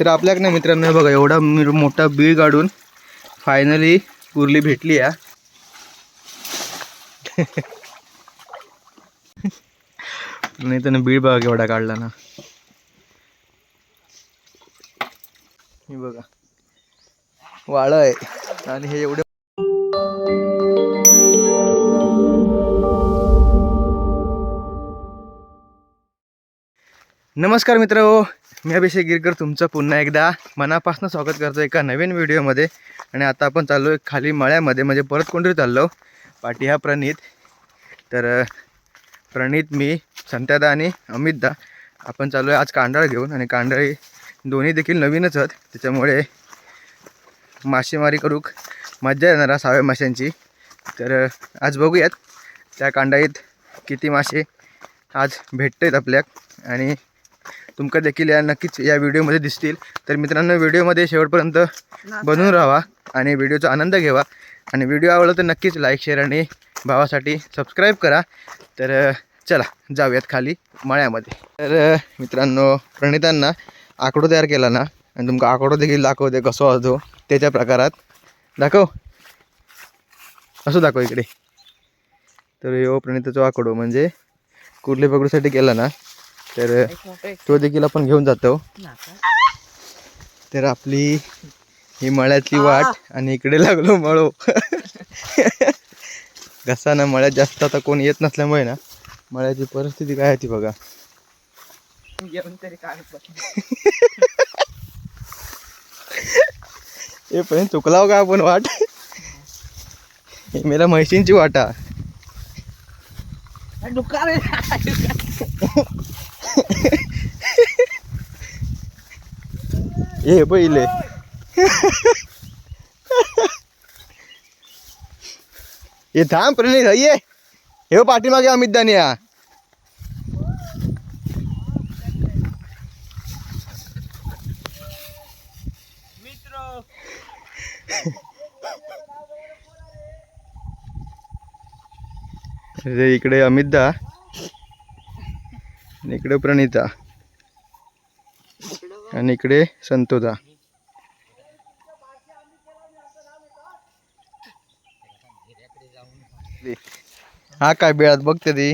तर आपल्याकडे मित्रांनो बघा एवढा मी- मोठा बीळ काढून फायनली कुर्ली भेटली या. नाही तर बीळ बघा एवढा काढला ना. हे बघा वाळ आहे. आणि हे एवढे नमस्कार मित्र हो. मी अभिषेक गिरकर तुमचं पुन्हा एकदा मनापासून स्वागत करतो एका नवीन व्हिडिओमध्ये. आणि आता आपण चाललो आहे खाली मळ्यामध्ये म्हणजे परत कोणतरी चाललो पाठी हा प्रणित. तर प्रणीत प्रणित मी संत्यादा आणि अमितदा आपण चाललो आहे आज कांडाळ घेऊन. आणि कांडाळी दोन्ही देखील नवीनच आहेत. त्याच्यामुळे मासेमारी करूक मज्जा येणार सहाव्या साव्या माशांची. तर आज बघूयात त्या कांडाईत किती मासे आज भेटत आहेत आपल्याक. आणि तुमका देखील या नक्कीच या व्हिडिओमध्ये दिसतील. तर मित्रांनो व्हिडिओमध्ये शेवटपर्यंत बनून राहा आणि व्हिडिओचा आनंद घ्यावा आणि व्हिडिओ आवडला तर नक्कीच लाईक शेअर आणि भावासाठी सबस्क्राईब करा. तर चला जाऊयात खाली मळ्यामध्ये. तर मित्रांनो प्रणितांना आकडो तयार केला ना. आणि तुमका आकडो देखील दाखवते कसो असतो. त्याच्या प्रकारात दाखव. असं दाखव इकडे. तर हो प्रणिताचा आकडो म्हणजे कुर्ले पकडूसाठी केला ना. तर तो देखील आपण घेऊन जातो. तर आपली ही मळ्यातली वाट आणि इकडे लागलो मळो. घसा ना मळ्यात जास्त आता कोण येत नसल्यामुळे ना मळ्याची परिस्थिती काय आहे ती बघा. येऊन तरी काय हे पण चुकलाव का आपण वाट? हे मेला म्हैशींची वाटा. हे पहिले हे थांब प्रणित ये हे पाठीमागे अमित मित्र। अरे इकडे अमितदा आणि इकडे प्रणिता. आणि इकडे संतोदा. हा काय बेळात बघते ती?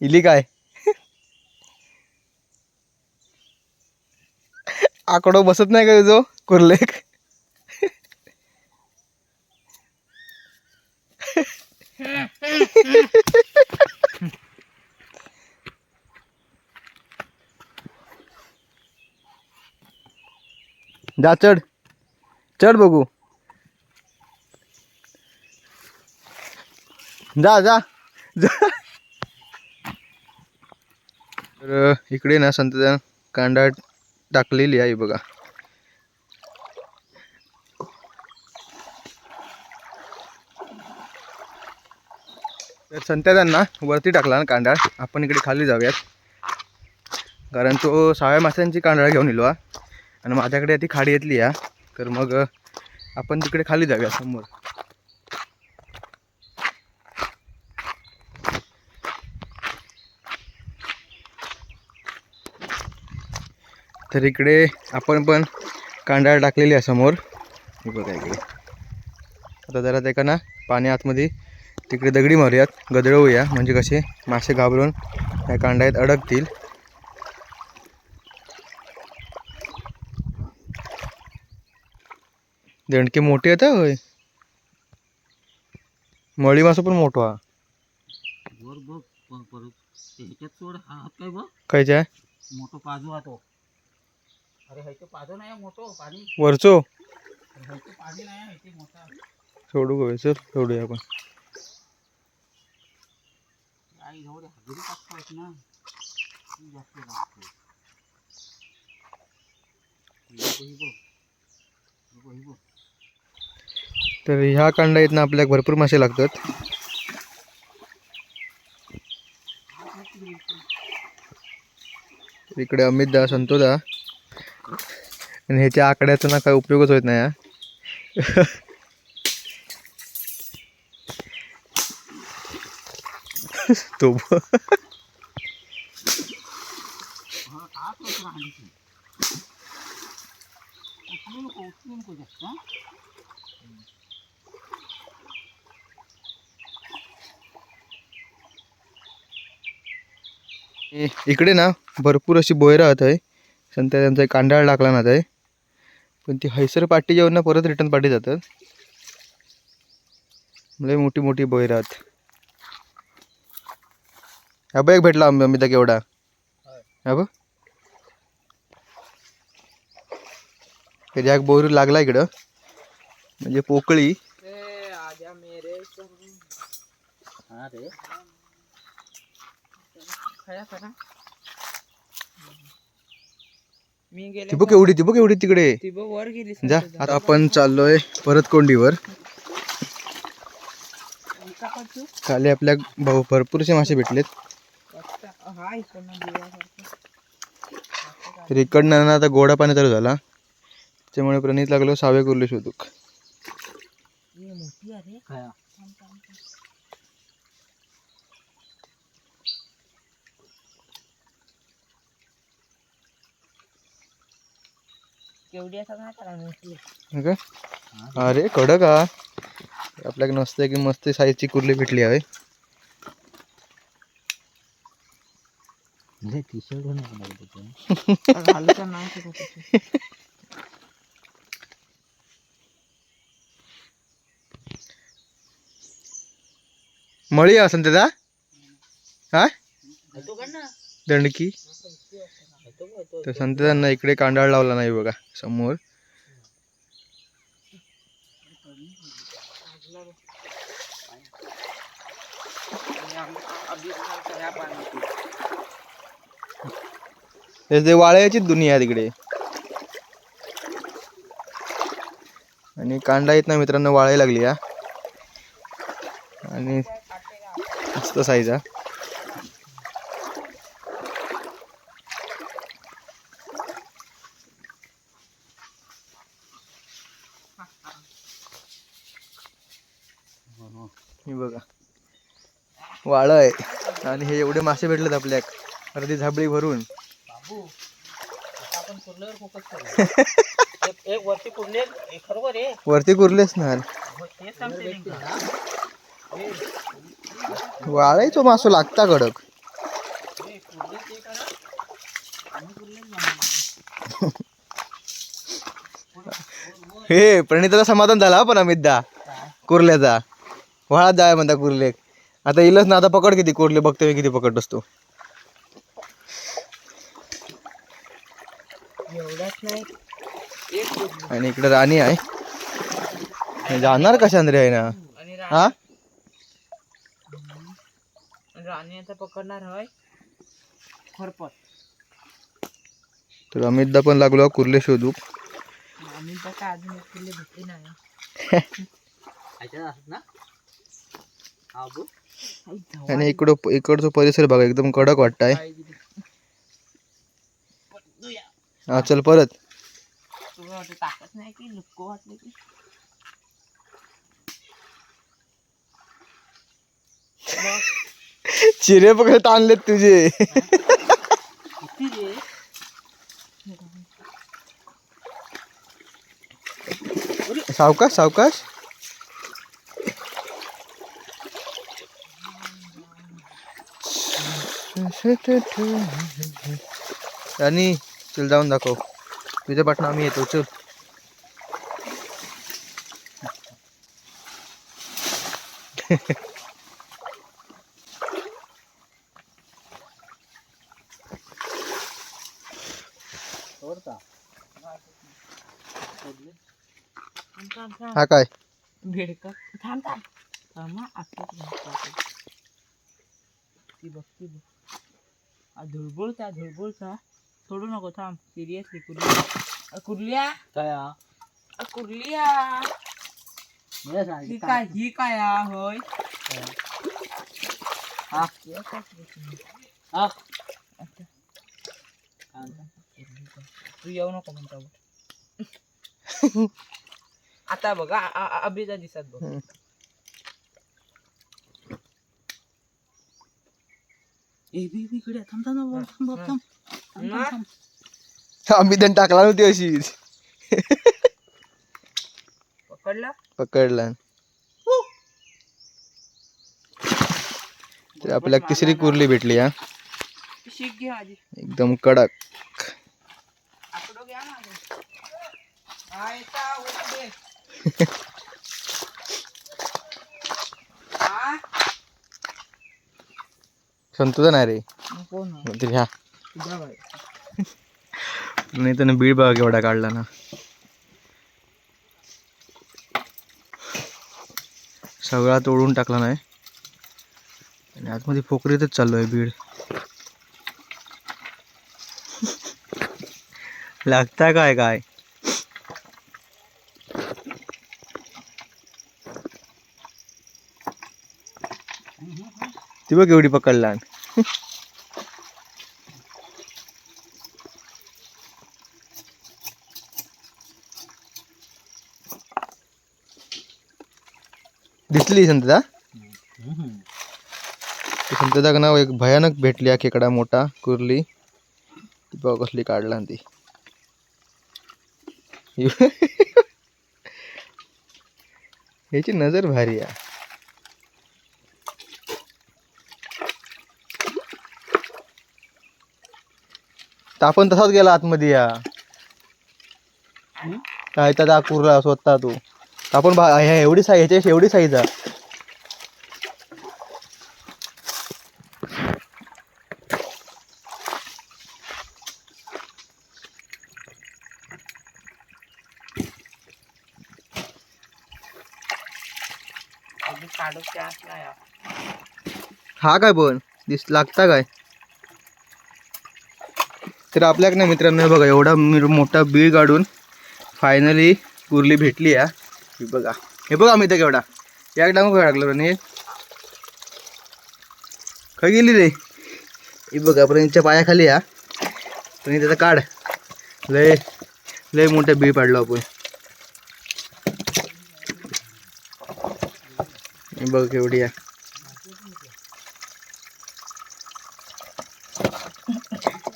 इली काय? आकडो बसत नाही का तुझो? कुर्लेख जा चढ. चढ बघू. जा जा. जा. तर इकडे ना संतदान कांदा टाकलेली आहे बघा. तर संत्यादांना वरती टाकला ना कांडाळ आपण इकडे खाली जाऊयात. कारण तो सहाव्या माशांची कांडाळ घेऊन येलो हा. आणि माझ्याकडे ती खाडी येतली या तर मग आपण तिकडे खाली जाऊया समोर. तर इकडे आपण पण कांडाळ टाकलेली आहे समोर. बघा इकडे. आता जरा ते का ना पाणी आतमध्ये तिकडे दगडी मारूयात गदळवूया. म्हणजे कसे मासे घाबरून या कांड्यात अडकतील. देणके मोठे आहेत हं होय. मळी मासा पण मोठा हा वर बघ प- परत ते ह्याच्यात सोड हा हात काय बघ. खायचा आहे मोठो पाजू हा तो. अरे ह्याचं पाजू नाही मोठो पाणी. वरचो? ह्याचं पाणी नाही ह्याचे मोठा. सोडू चल सोडूया आपण. आई जाऊ दे हजेरी टाकतोस ना. ती जास्त लागते ही बघ, ही बघ. ही बघ, ही बघ. तर ह्या कांडाईत ना आपल्याला भरपूर मासे लागतात. इकडे अमित दा संतो दा. आणि ह्याच्या आकड्याचा ना काय उपयोगच होत नाही हा. तो हा, हात वरती राहिली. उचलू नको उचलू नको जास्त हा. इ- इकडे ना भरपूर अशी बोय राहत आहे. संत्या त्यांचा एक कांडाळ टाकला ना आहे पण ती हैसर पाटी जेवण ना परत रिटर्न पाठी जातात. लय मोठी मोठी बोय राहत. हा बघ एक भेटला आंबे अमिता केवढा. हा बघ. एक बोर लागला इकडं. म्हणजे पोकळी. हा रे मी गेले ती बघ एवढी ती बघ एवढी तिकडे. ती बघ वर गेली जा आता आपण चाललोय परत कोंडीवर. खाली आपल्या भाऊ भरपूरसे मासे भेटलेत. हा इकडनं देवासारखं तर इकडनं ना आता गोडा पाणी चालू झाला. त्यामुळे प्रणित लागलो सावे कुर्ले शोधूक. मोठी केवढी असं का अरे कडक हा. आपल्याकडे नसतं की मस्त साईजची कुर्ली भेटली आहे. म्हणजे टी शर्ट. मळी असं त्याचा? हा? दंडकी तर संतांना इकडे कांडाळ लावला नाही बघा समोर. ते वाळ्याचीच दुनिया आहे तिकडे. आणि कांडा येत ना मित्रांनो वाळायला लागली या आणि मस्त साईज हा हे बघा. वाळ आहे. आणि हे एवढे मासे भेटलेत आपल्याक. अर्धी झाबळी भरून. वरती कुरलेच ना. हो, नेमकं. वाळायचो मासो लागता कडक. हे ते प्रणिताला समाधान झाला पण अमितदा. कुर्ल्याचा. वाळात जाय म्हणता कुर्ले. आता येईलच ना आता पकड किती कुर्ले बघते मी किती पकड असतो. आणि इकडे राणी आहे. जाणार कशान रे आहे ना? आणि हा? राणी आता पकडणार तर अमितदा पण लागलो कुर्ले शोधू. तर काय अजून कुर्ली भेटली नाही ह्याच्यात असत ना हा बघ आई धावा आणि इकडं इकडचा परिसर बघा एकदम कडक वाटताय पाय दिली. पडूया. हा चल परत तुला वाटत ताकद नाही की लुक्को वाटले की चिरे पकड आणलेत तुझे किती रे सावकाश सावकाश आणि चल जाऊन दाखव. तुझ्या पाठनं आम्ही येतो चल. हा काय? बेडका थांब थांब. थांब हा, ती बघ ती बघ. आ, धुळबुळचा धुळबुळचा सोडू नको थांब. सिरियसली कुर्ली. कुर्लिया? काय? अ, कुर्लिया. मला ही काय ही काय होय. हा. हा. आता? तू येऊ नको म्हणता. आता बघ आ- आ- अभिजा दिसत बघ. हम्म. ए बी बी इकडे थांब थांब थांब थांब थांब थांब थांब ना? थांब आम्ही त्यांनी टाकला नव्हती अशीच पकडला। पकडला तर आपल्याला तिसरी कुर्ली भेटली हा शिक घे आधी एकदम कडक। आकडो घ्या संतोष नाही रे. ह्या. नाही त्यानं बीड बघा केवढा काढला ना. सगळा तोडून टाकला नाही. आणि आतमध्ये पोखरीतच चाललो आहे बीड. लागता काय काय? ती बघ एवढी पकडला दिसली संतदा संतदाक नाव एक भयानक भेटली हा खेकडा मोठा कुर्ली. ती बघ कसली काढला ती. ह्याची नजर भारी आहे. तर आपण तसाच गेला आतमध्ये या. काय त्याचा कुर्ला स्वतः तू. आपण बा- ह्या एवढी साईज ह्याच्या एवढी साईज आहे हा. हा काय पण? दिस लागता काय? तर आपल्याक ना मित्रांनो बघा एवढा मी- मोठा बीळ काढून फायनली कुर्ली भेटली या. बघा. हे बघा मी तर केवढा. या डांगू काय टाकलं रे काय गेली रे? ही बघा प्रणीतच्या पायाखाली या. प्रणीत त्याचा काढ. लय लय मोठा बीळ पाडलो आपण. बघ केवढी या.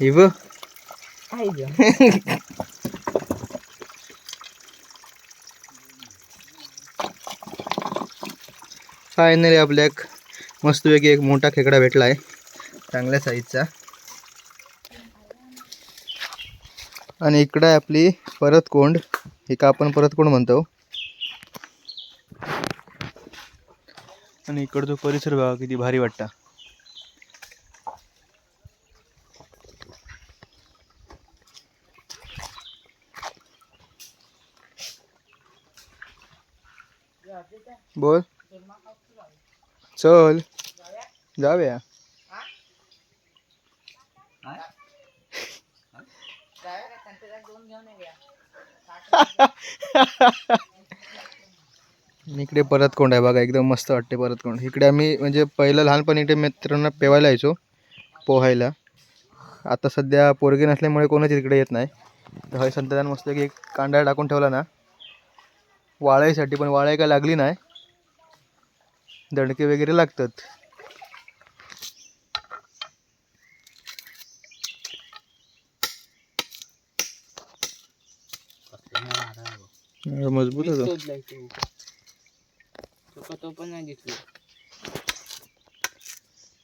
ही बघ. काय गं? फायनली आपल्याक मस्तपैकी एक मोठा खेकडा भेटला आहे चांगल्या साईजचा आणि इकडं आहे आपली परत कोंड एक आपण परत कोंड म्हणतो. आणि इकडचा परिसर बघा किती भारी वाटता. चल. जाऊया. इकडे परत कोंड आहे बघा एकदम मस्त वाटते परत कोंड. इकडे आम्ही म्हणजे पहिलं लहानपणी इकडे मित्रांना पेवायला यायचो पोहायला. आता सध्या पोरगी नसल्यामुळे कोणच इकडे येत नाही. तर हय संतदान मस्त एक कांदा टाकून ठेवला ना. वाळायसाठी पण वाळाई काय लागली नाही. दणके वगैरे लागतात. मजबूत होतो पण नाही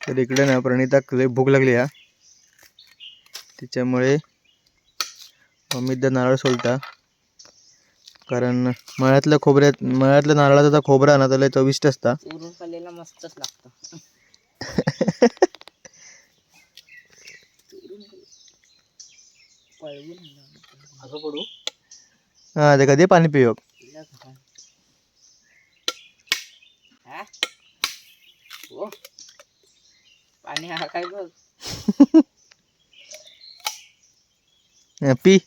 तर इकडे ना प्रणिता लय भूक लागली हा. त्याच्यामुळे द नारळ सोलता. कारण मळ्यातल्या खोबऱ्यात मळ्यातल्या नारळाचा खोबरा ना त्याला चविष्ट असता उरून खाल्लेला मस्तच लागतं. असं पडू हा ते कधी पाणी कसं? हा? हो पाणी हा काय बघ पी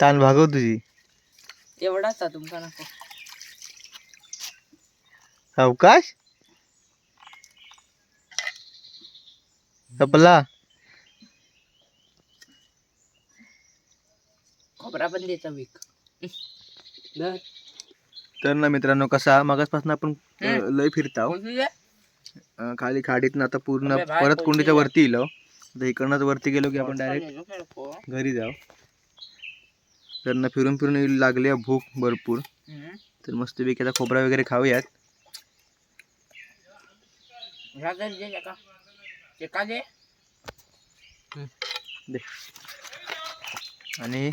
ताण भागव तुझी एवढाच आहे तुमचा नको. अवकाश? कपला खोबरा पण द्यायचा विक. तर ना मित्रांनो कसा मगाचपासून आपण अ. लय फिरताव आहे? अं, खाली खाडीतनं आता पूर्ण परत कुंडीच्या. वरती येलो आता इकडनंच वरती गेलो की आपण डायरेक्ट घरी जाऊ. त्यांना फिरून फिरून लागली आहे भूक भरपूर. तर मस्तपैकी आता खोबरा वगैरे खाऊयात. दे. आणि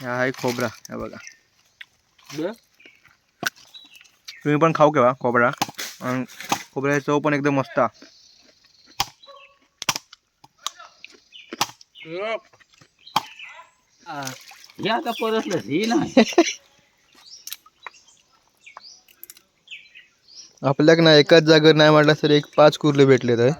हा आहे खोबरा हा बघा. तुम्ही पण खाऊ केव्हा खोबरा? आणि खोबऱ्याची चव पण एकदम मस्त. आहे. हे आता परतलं हे ना. आपल्याक ना एकाच जागेवर नाही म्हटलं तर एक पाच कुर्ले भेटले तर.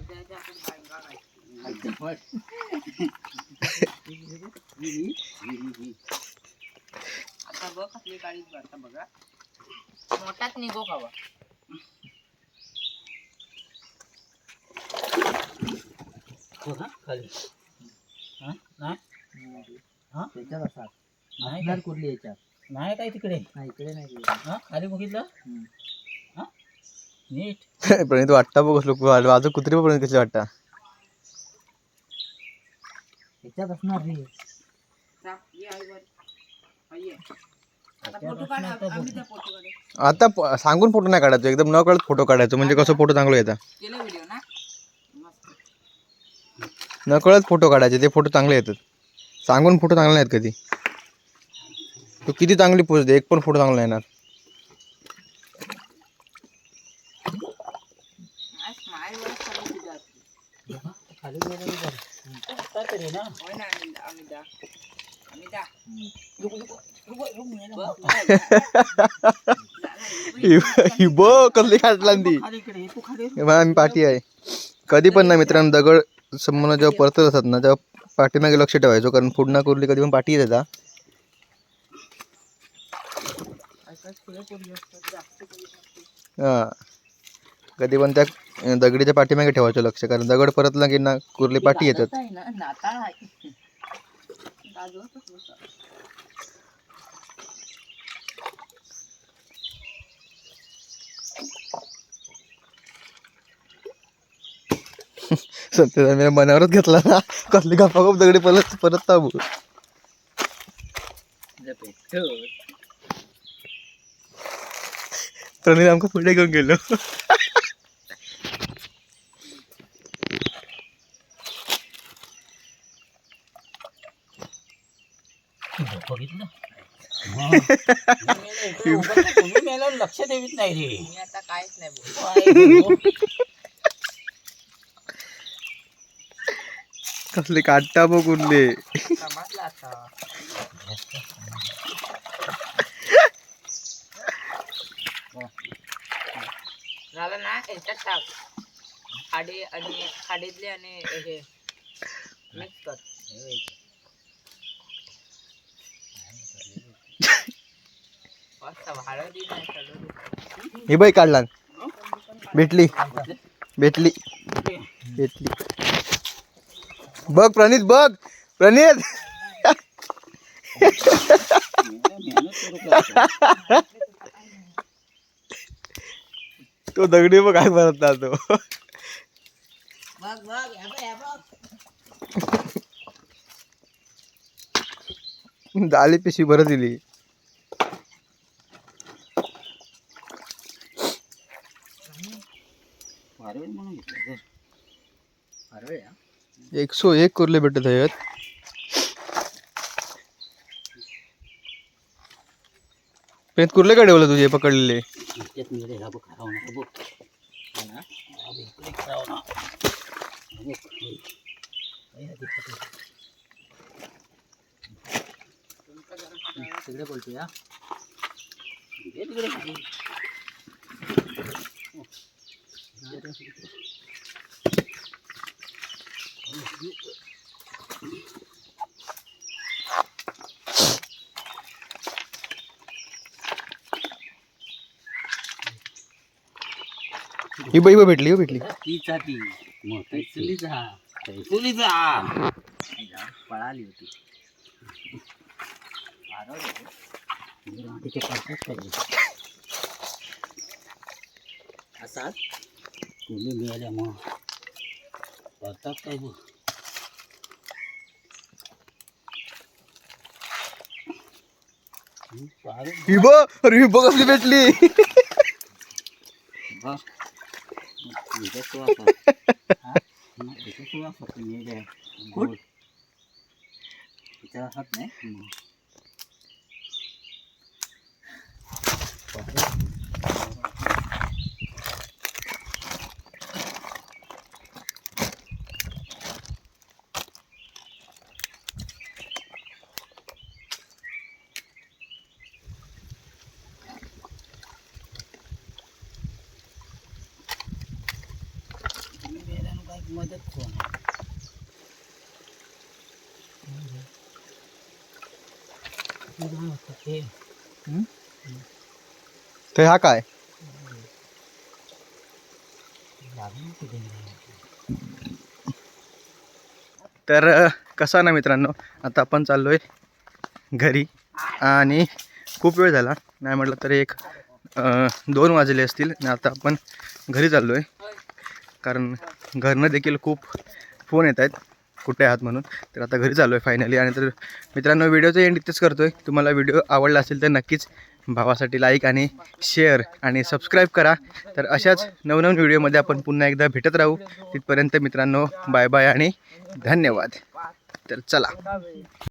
आता बघ कसली गाडीत भरता बघा. मोठाच निघो खावा हो? खाली. हा? नाही? हा? नाही कुठली याच्यात? नाही काय तिकडे? नाही इकडे नाही हा खाली बघितलं? हा? नीट. प्रणित वाटता बघ कसलो वाजू कुत्री पण प्रणित कशी वाटता याच्यात असणार रे. फोटो काढ आम्ही त्या फोटो काढ आता प- सांगून फोटो नाही काढायचो. एकदम न कळत फोटो काढायचो. म्हणजे कसं फोटो चांगलं येतात केलं व्हिडिओ ना? न कळत फोटो काढायचे. ते फोटो चांगले येतात. सांगून फोटो चांगले नाहीत कधी. तू किती चांगली पोच दे एक पण फोटो चांगला येणार. ही कसली खाटला ती? आम्ही पाठी आहे. कधी पण ना मित्रांनो दगड समोर जेव्हा परतत असतात ना तेव्हा पाठीमागे लक्ष ठेवायचो कारण फुडना कुरली कधी पण पाठी येतात हा. कधी पण त्या दगडीच्या पाठीमागे ठेवायचं लक्ष कारण दगड परतला की ना कुर्ली पाठी येतात. नाताळ आहे गाजवतच बसा. सत्य मी मनावरच घेतला ना. कसली गप्पा दगडी परत परत ताबू प्रणित आमका पुढे घेऊन गेलो. लक्ष देवीत नाही रे. मी आता काहीच नाही बोल? कसली काढता बघ कुर्ली झालं ना याच्यात टाक. खाडी आणि खाडीतले आणि हे मिक्स कर. मस्त हळदी नाही सगळं ही बाई काढला. भेटली. भेटली. भेटली. बघ प्रणित बघ. प्रणित. तो दगडी बघ काय भरत ना तो. झाली पिशवी भरत दिली? एकशे एक कुर्ले भेटत आहेत. प्रणित कुर्ले काय ठेवलं तुझे पकडलेले. त्यात मिळे हा बघ हराव बघ हा ना? हा इकडे हराव ना. बघ, तिकडे तिकडे तिकडे. ही बाई भेटली हो भेटली. तीचा ती. मग पळाली होती. तिचे पडतात काय असाच मुली मिळाल्या मग करतात काय बघ. हं, चालेल. ही बघ अरे ही बघ आपली भेटली बघ. इथं तू असं. हा? मग इथं तू असं पण हे जे गोल. इथं असत नाही हं. मेल्यानं काय मदत कोण ते तर हा काय? तर कसा ना मित्रांनो आता आपण चाललोय घरी आणि खूप वेळ झाला. नाही म्हटलं तरी एक दोन वाजले असतील. आणि आता आपण घरी चाललो आहे कारण घरनं देखील खूप फोन येत आहेत. कुठे आहात म्हणून. तर आता घरी चाललो आहे फायनली आणि तर मित्रांनो व्हिडिओचं एंड इथेच करतो आहे तुम्हाला व्हिडिओ आवडला असेल तर नक्कीच भावासाठी लाईक आणि शेअर आणि सबस्क्राईब करा. तर अशाच नवनवीन व्हिडिओमध्ये आपण पुन्हा एकदा भेटत राहू. तिथपर्यंत मित्रांनो बाय बाय आणि धन्यवाद. तर चला.